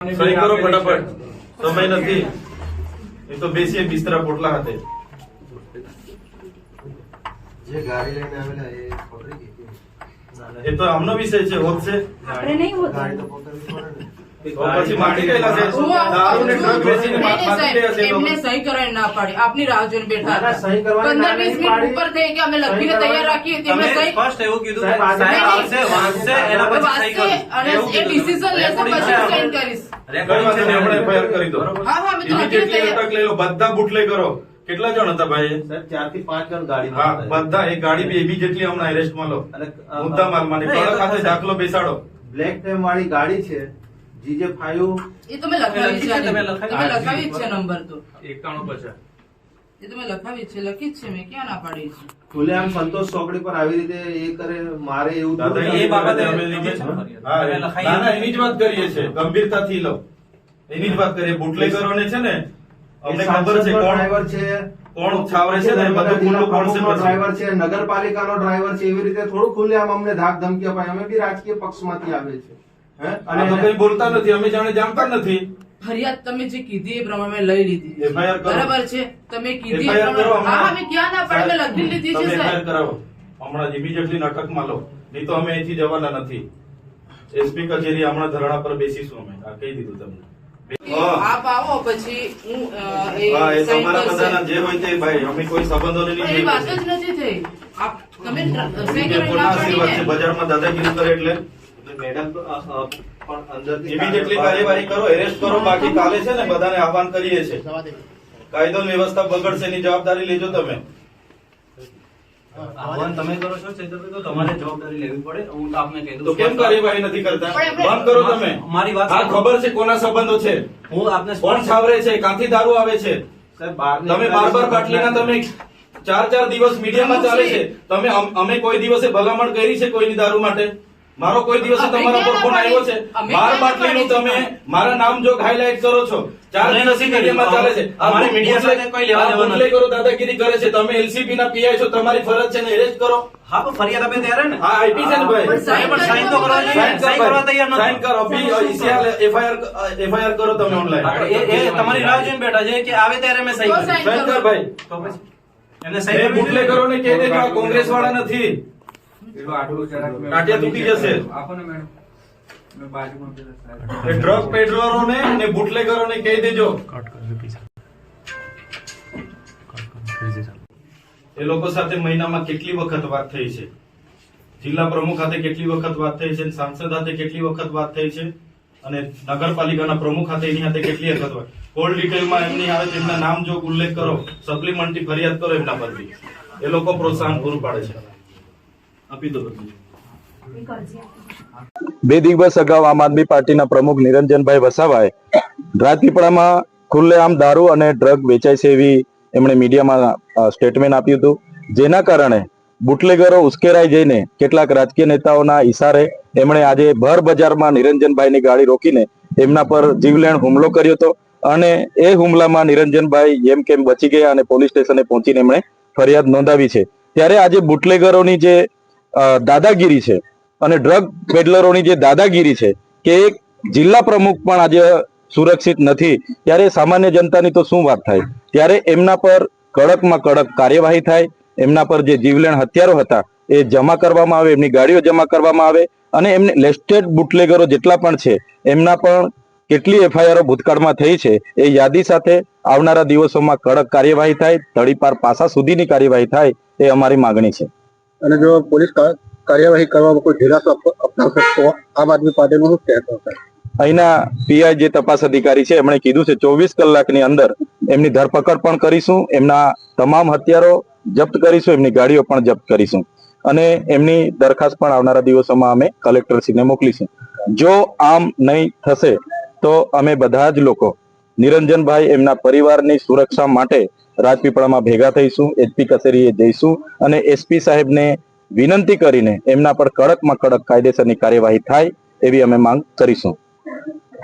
સહી કરો ફટાફટ. સમય નથી. એ તો બેસીએ બિસ્તરા પોટલા હાથે. જે ગાડી લઈને આવેલા એ પકડી ગઈ. એ તો આમનો વિષય છે હોત છે. આપણે નહીં ગાડી તો પકડવી પડે ને. આપની રાહ જોઈને બેઠા પંદર વીસ મિનિટ ઉપર થઈ કે અમે લખીને તૈયાર રાખીએ સહી ફર્સ્ટ એવું કીધું અને એ ડિસિઝન લેશે પછી સાઈન કરીશ. બધા બુટલે કરો. કેટલા જણ હતા ભાઈ? સાહેબ ચારથી પાંચ જણ ગાડી હા બધા. એક ગાડી બી જેટલી હમણાં એરેસ્ટમાં લો. અને મુદ્દા માલ થશે. દાખલો બેસાડો. બ્લેક ટેમ વાળી ગાડી છે. જીજે ફાઈવ એ તો મેં લખાવી છે તમે તમે લખાવી- છે નંબર તો. એકાણું પચાસ. એ તો મેં લખાવી છે લખી જ છે મેં ક્યાં ના પાડી છે? ખુલ્લેઆમ સંતોષ ચોકડી પર આવી રીતે એ કરે મારે એવું દાદા એ બાબતે અમે લીધી છે. હા, ના, ના, એની જ વાત કરીએ છે ગંભીરતાથી લો. એની જ વાત કરીએ. બુટલેગરોને છે ને અમને ખબર છે કોણ ડ્રાઈવર છે. કોણ છાવરે છે ને બધું ખુલ્લું કોણ છે. ડ્રાઈવર છે નગરપાલિકાનો ડ્રાઈવર છે એવી રીતે થોડું ખુલ્લેઆમ અમને ધાક ધમકી અપાય અમે બી રાજકીય પક્ષમાંથી આવે છે આ તો કઈ બોલતા નથી અમે જાણે જાણતા નથી. ફરિયાદ તમે જે કીધી એ પ્રમાણે લઈ લીધી. બરાબર છે? તમે કીધી હા હમણાં. ક્યાં ના પાડી મેં લખી લીધી છે સાહેબ. કરાવો. હમણાં ઇમિડિયેટલી નાટકમાં લો. નહીં તો અમે અહીંથી જવાના નથી. એસપી કચેરી હમણાં ધરણા પર બેસીશું અમે. આ કહી દીધું તમને. આપ આવો પછી હું એ તમારા બધાના જે હોય તે ભાઈ. અમે કોઈ સંબંધો નહીં વાત જ નથી થઈ. આપ તમે બજારમાં દાદાગીરી કરે એટલે મેડમ તો અ, અ, પણ કાર્યવાહી કરો એરેસ્ટ કરો બાકી કાલે છે ને બધાને આહવાન કરીએ છે કાયદો વ્યવસ્થા બગડશે એની જવાબદારી લેજો તમે. આહવાન તમે કરો છો ચેતરભાઈ તો તમારે જવાબદારી લેવી પડે. હું આપને કહી દઉં તો કેમ કાર્યવાહી નથી કરતા? બંધ કરો તમે. મારી વાત આ ખબર છે કોના સંબંધો છે? હું આપને કોણ છાવરે છે? કાંથી દારૂ આવે છે? તમે બાર બાર બાટલીના તમે ચાર ચાર દિવસ મીડિયામાં ચાલે છે. તમે અમે કોઈ દિવસે ભલામણ કરી છે કોઈની દારૂ માટે? મારો કોઈ દિવસ તમારા પર ફોન આવ્યો છે? બાર બાર ક્યાં ના બાટલીનું પાડી તમે મારા નામ જો હાઇલાઇટ કરો છો. ચાર દિવસ મીડિયામાં ચાલે છે. અમારી મીડિયા સાથે કોઈ લેવા દેવા નથી. બુટલેગરો દાદાગીરી કરે છે. તમે એલસીબી ના પીઆઈ છો તમારી ફરજ છે ને એરેસ્ટ કરો. હા પણ ફરિયાદ આપે ત્યારે ને. હા આઈપી છે ને ભાઈ. પણ પણ સાઈન તો કરવા સાઈન સાઈન કરવા તૈયાર નથી. સાઈન કરો. અભી ઈસીઆર એફઆઈઆર એફઆઈઆર કરો. તમે ઓનલાઈન એ એ તમારી રાહ જોઈને બેઠા છે કે આવે ત્યારે મેં સહી તો સાઈન સાઈન કર. ભાઈ તો પછી એમને સહી એ કરવી બુટલેગરોને કહી દેજો આ કોંગ્રેસ વાળા નથી. ટાટિયા તૂટી જશે. એ ડ્રગ પેડલરોને અને બુટલેગરોને કહી દેજો. એ લોકો સાથે મહિનામાં કેટલી વખત વાત થઈ છે? જિલ્લા પ્રમુખ સાથે કેટલી વખત વાત થઈ છે? સાંસદ સાથે કેટલી વખત વાત થઈ છે? અને નગરપાલિકાના પ્રમુખ સાથે એની સાથે કેટલી વખત વાત? કોલ ડિટેલમાં એમની આવે તેમના નામ જો ઉલ્લેખ કરો સપ્લિમેન્ટરી ફરિયાદ કરો એમના પરથી. એ લોકો પ્રોત્સાહન પૂરું પાડે છે. બે દિવસ અગાઉ આમ આદમી પાર્ટીના પ્રમુખ નિરંજનભાઈ વસાવાએ રાજપીપળામાં ખુલ્લેઆમ દારૂ અને ડ્રગ વેચાય છે એવી એમણે મીડિયામાં સ્ટેટમેન્ટ આપ્યું હતું. જેના કારણે બુટલેગરો ઉશ્કેરાઈ જઈને કેટલાક રાજકીય નેતાઓના ઈશારે એમણે આજે ભર બજારમાં નિરંજનભાઈની ગાડી રોકીને એમના પર જીવલેણ હુમલો કર્યો હતો અને એ હુમલામાં નિરંજનભાઈ એમ કેમ બચી ગયા અને પોલીસ સ્ટેશને પહોંચીને એમણે ફરિયાદ નોંધાવી છે. ત્યારે આજે બુટલેગરોની જે દાદાગીરી છે. અને ડ્રગ પેડલરોની જે દાદાગીરી છે, કે એક જિલ્લા પ્રમુખ પણ આજે સુરક્ષિત નથી, ત્યારે સામાન્ય જનતાની તો શું વાત થાય? ત્યારે એમના પર કડકમાં કડક કાર્યવાહી થાય, એમના પર જે જીવલેણ હથિયારો હતા, એ જમા કરવામાં આવે, એમની ગાડીઓ જમા કરવામાં આવે, અને એમને લેસ્ટેડ બુટલેગરો જેટલા પણ છે, એમના પણ કેટલી એફઆઈઆરો ભૂતકાળમાં થઈ છે, એ યાદી સાથે આવનારા દિવસોમાં કડક કાર્યવાહી થાય તળીપાર પાસા સુધીની કાર્યવાહી થાય, એ અમારી માગણી છે. અને જો પોલીસ કાર્યવાહી કરવામાં કોઈ ઢીલાસો અપનાવશે તો આમ આદમી પાર્ટીનું શું કહેતો અહીંના પીઆઈ જે તપાસ અધિકારી છે, એમણે કીધું છે, ચોવીસ કલાકની અંદર એમની ધરપકડ પણ કરીશું, એમના તમામ હથિયારો જપ્ત કરીશું, એમની ગાડીઓ પણ જપ્ત કરીશું. અને એમની દરખાસ્ત પણ આવનારા દિવસોમાં અમે કલેક્ટરશ્રીને મોકલીશું. જો આમ નહીં થશે, તો અમે બધા જ લોકો નિરંજનભાઈ એમના પરિવારની સુરક્ષા માટે રાજપીપળામાં ભેગા થઈશું એસપી કચેરીએ જઈશું અને એસપી સાહેબને વિનંતી કરીને એમના પર કડકમાં કડક કાયદેસરની કાર્યવાહી થાય એવી અમે માંગ કરીશું.